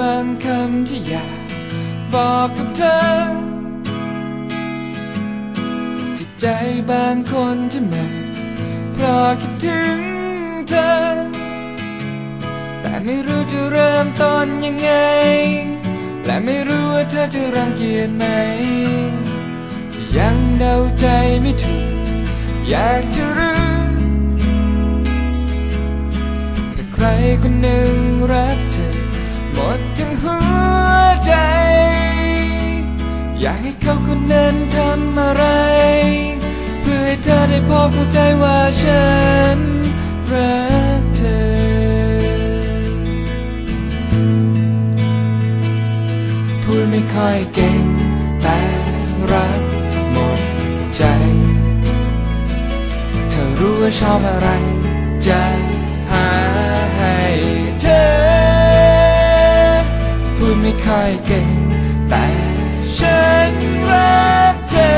บางคำที่อยากบอกกับเธอจิตใจบางคนที่มันเพราะคิดถึงเธอ แต่ไม่รู้จะเริ่มต้นยังไง และไม่รู้ว่าเธอจะรังเกียจไหม ยังเดาใจไม่ถูก อยากจะรู้แต่ใครคนหนึ่งรัก ดทั้งหัวใจ อยากให้เขาคนนั้นทำอะไร เพื่อให้เธอได้พอเข้าใจว่าฉันรักเธอ พูดไม่ค่อยเก่งแต่รักหมดใจ เธอรู้ว่าชอบอะไรจ ค่อยเก่ง แต่ฉันรักเธอ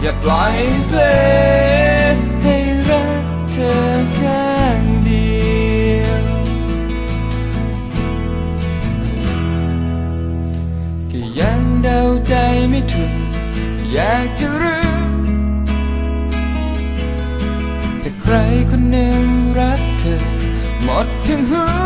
อย่าปล่อยเพลงให้รักเธอข้างเดียว ก็ยังเดาใจไม่ถูกอยากจะรู้ แต่ใครคนหนึ่งรักเธอ หมดทั้งหัว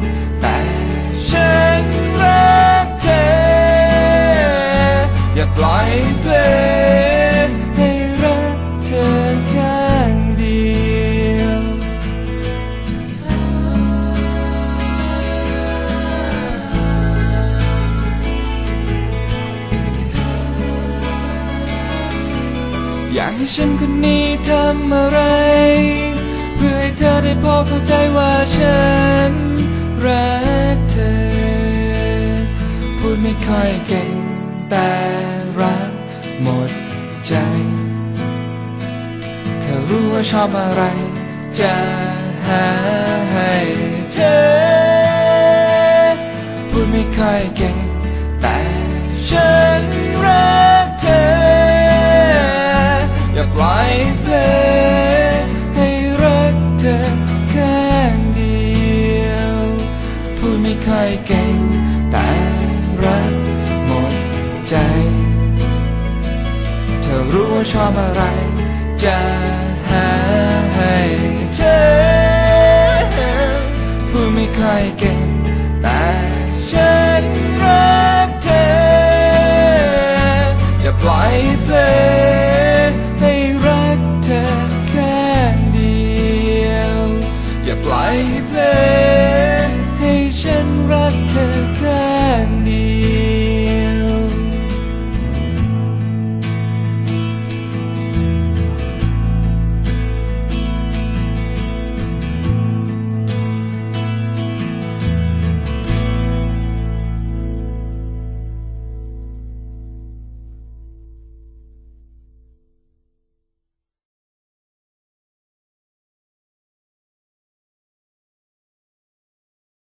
อยาปล่อยเพลงให้รักเธอข้างเดียว อยากให้ฉันคนนี้ทำอะไร เพื่อให้เธอได้พอเข้าใจว่าฉันรักเธอ พูดไม่ค่อยเก่งแต่ รักหมดใจ เธอรู้ว่าชอบอะไร จะหาให้เธอ พูดไม่ค่อยเก่ง แต่ฉันรักเธอ อย่าปล่อยเพลงให้รักเธอข้างเดียว พูดไม่ค่อยเก่ง แต่รักหมดใจ รู้ว่าชอบอะไร จะหาให้เธอพูดไม่ค่อยเก่ง แต่ฉันรักเธอ อย่าปล่อยเพลงให้รักเธอข้างเดียว อย่าปล่อยเพลงให้ฉันรักเธอข้